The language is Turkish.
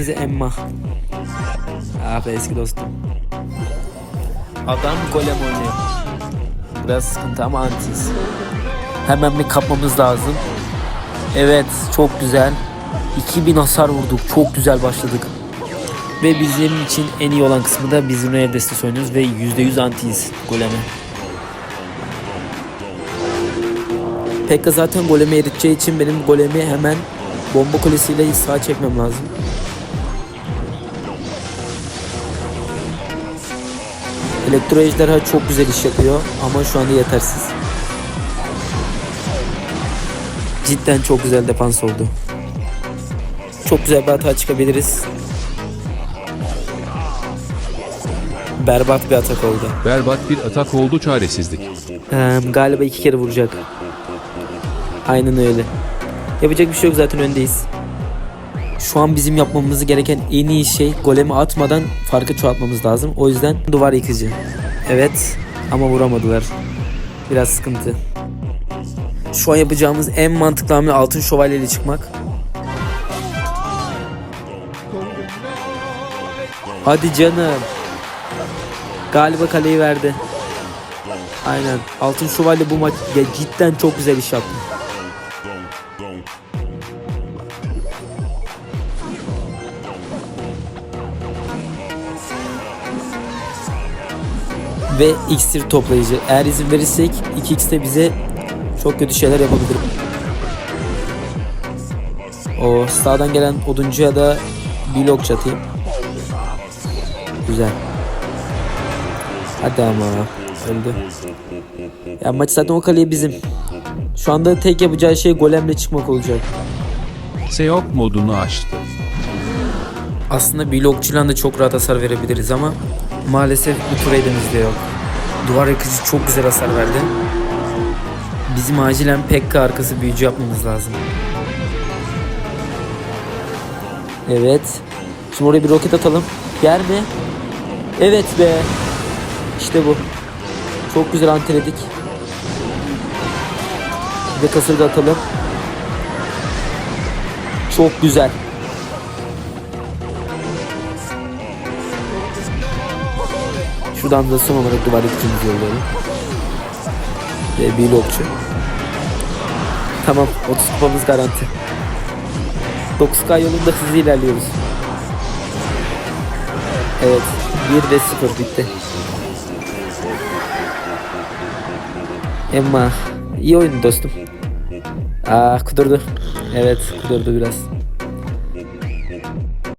golemiz Emma. Ah be eski dostum. Adam golem oynuyor. Biraz sıkıntı ama antiyiz. Hemen bir kapmamız lazım. Evet çok güzel. 2000 hasar vurduk. Çok güzel başladık. Ve bizim için en iyi olan kısmı da biz Runev destesi oynuyoruz ve %100 antiyiz goleme. Pekka zaten golemi eriteceği için benim golemi hemen bomba kulesiyle sağa çekmem lazım. Elektro ejderha çok güzel iş yapıyor ama şu anda yetersiz. Cidden çok güzel defans oldu. Çok güzel bir hata çıkabiliriz. Berbat bir atak oldu. Berbat bir atak oldu çaresizlik. Ee, galiba iki kere vuracak. Aynen öyle. Yapacak bir şey yok zaten öndeyiz. Şu an bizim yapmamız gereken en iyi şey golemi atmadan farkı çoğaltmamız lazım. O yüzden duvar yıkıcı. Evet ama vuramadılar. Biraz sıkıntı. Şu an yapacağımız en mantıklı hamle altın şövalyeyle çıkmak. Hadi canım. Galiba kaleyi verdi. Aynen. Altın Şövalye bu maç ya cidden çok güzel iş yaptı. Ve iksir toplayıcı. Eğer izin verirsek 2x de bize çok kötü şeyler yapabilir. O sağdan gelen oduncuya da blok çatayım. Güzel. Hadi ama öldü. Ya maç zaten o kaleye bizim. Şu anda tek yapacağı şey golemle çıkmak olacak. Seok modunu açtı. Aslında blokçuyla da çok rahat hasar verebiliriz ama maalesef bu trade'imizde yok. Duvar yakıcı çok güzel hasar verdi. Bizim acilen Pekka arkası büyücü yapmamız lazım. Evet. Şimdi oraya bir roket atalım. Yer mi? Evet be. İşte bu. Çok güzel anteledik. Bir de kasırga atalım. Çok güzel. Şuradan da son olarak duvar ikimiz yollayalım. Ve bir lokçu. Tamam 30 kupamız garanti. 9K yolunda hızlı ilerliyoruz. Evet 1 ve 0 bitti. Emma iyi oyun dostum. Ah kudurdu. Evet kudurdu biraz.